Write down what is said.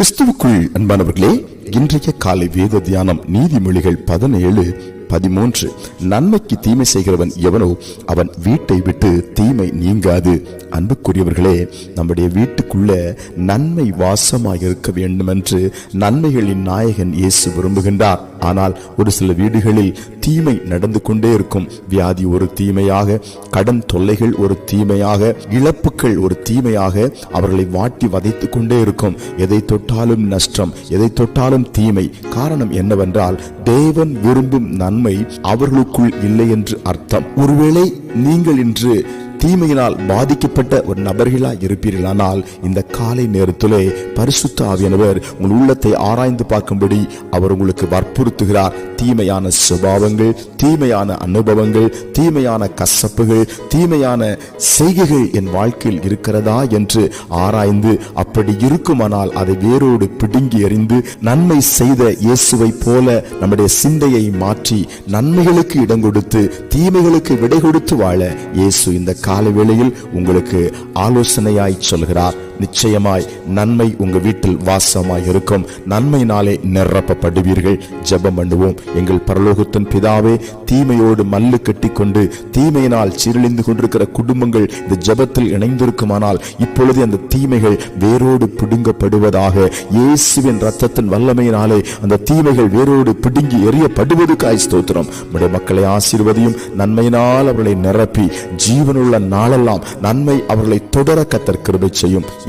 கிறிஸ்துவுக்குள் அன்பானவர்களே இன்றைய காலை வேத தியானம் நீதிமொழிகள் பதினேழு பதிமூன்று. நன்மைக்கு தீமை செய்கிறவன் எவனோ அவன் வீட்டை விட்டு தீமை நீங்காது. அன்புக்குரியவர்களே நம்முடைய வீட்டுக்குள்ள நன்மை வாசமாக இருக்க வேண்டும் என்று நன்மைகளின் நாயகன் இயேசு விரும்புகின்றார். ஆனால் ஒரு சில வீடுகளில் தீமை நடந்து கொண்டே இருக்கும். வியாதி ஒரு தீமையாக கடன் தொல்லைகள் ஒரு தீமையாக இழப்புகள் ஒரு தீமையாக அவர்களை வாட்டி வதைத்து கொண்டே இருக்கும். எதை தொட்டாலும் நஷ்டம் எதை தொட்டாலும் தீமை. காரணம் என்னவென்றால் தேவன் விரும்பும் நன்மை அவர்களுக்குள் இல்லை என்று அர்த்தம். ஒருவேளை நீங்கள் இன்று தீமையினால் பாதிக்கப்பட்ட ஒரு நபர்களா இருப்பீர்களானால் இந்த காலை நேரத்திலே பரிசுத்த ஆவியானவர் உங்கள் உள்ளத்தை ஆராய்ந்து பார்க்கும்படி அவர் உங்களுக்கு வற்புறுத்துகிறார். தீமையான சுபாவங்கள் தீமையான அனுபவங்கள் தீமையான கசப்புகள் தீமையான செய்கைகள் என் வாழ்க்கையில் இருக்கிறதா என்று ஆராய்ந்து அப்படி இருக்குமானால் அதை வேரோடு பிடுங்கி எறிந்து நன்மை செய்த இயேசுவை போல நம்முடைய சிந்தையை மாற்றி நன்மைகளுக்கு இடம் கொடுத்து தீமைகளுக்கு விடை கொடுத்து வாழ இயேசு இந்த காலை வேளையில் உங்களுக்கு ஆலோசனையாய் சொல்கிறார். நிச்சயமாய் நன்மை உங்க வீட்டில் வாசமாய் இருக்கும் நன்மையினாலே நிரப்பப்படுவீர்கள். ஜெபம் பண்ணுவோம். எங்கள் பரலோகத்தின் பிதாவே தீமையோடு மல்லு கட்டிக்கொண்டு தீமையினால் சீரழிந்து கொண்டிருக்கிற குடும்பங்கள் இந்த ஜெபத்தில் இணைந்திருக்குமானால் இப்பொழுது அந்த தீமைகள் வேரோடு பிடுங்கப்படுவதாக இயேசுவின் ரத்தத்தின் வல்லமையினாலே அந்த தீமைகள் வேரோடு பிடுங்கி எறியப்படுவதுக்காய் ஸ்தோத்திரம். நம்முடைய மக்களை ஆசீர்வதியும் நன்மையினால் அவர்களை நிரப்பி ஜீவனுள்ள நாளெல்லாம் நன்மை அவர்களை தொடர கத்தர் கிருபை செய்யும்.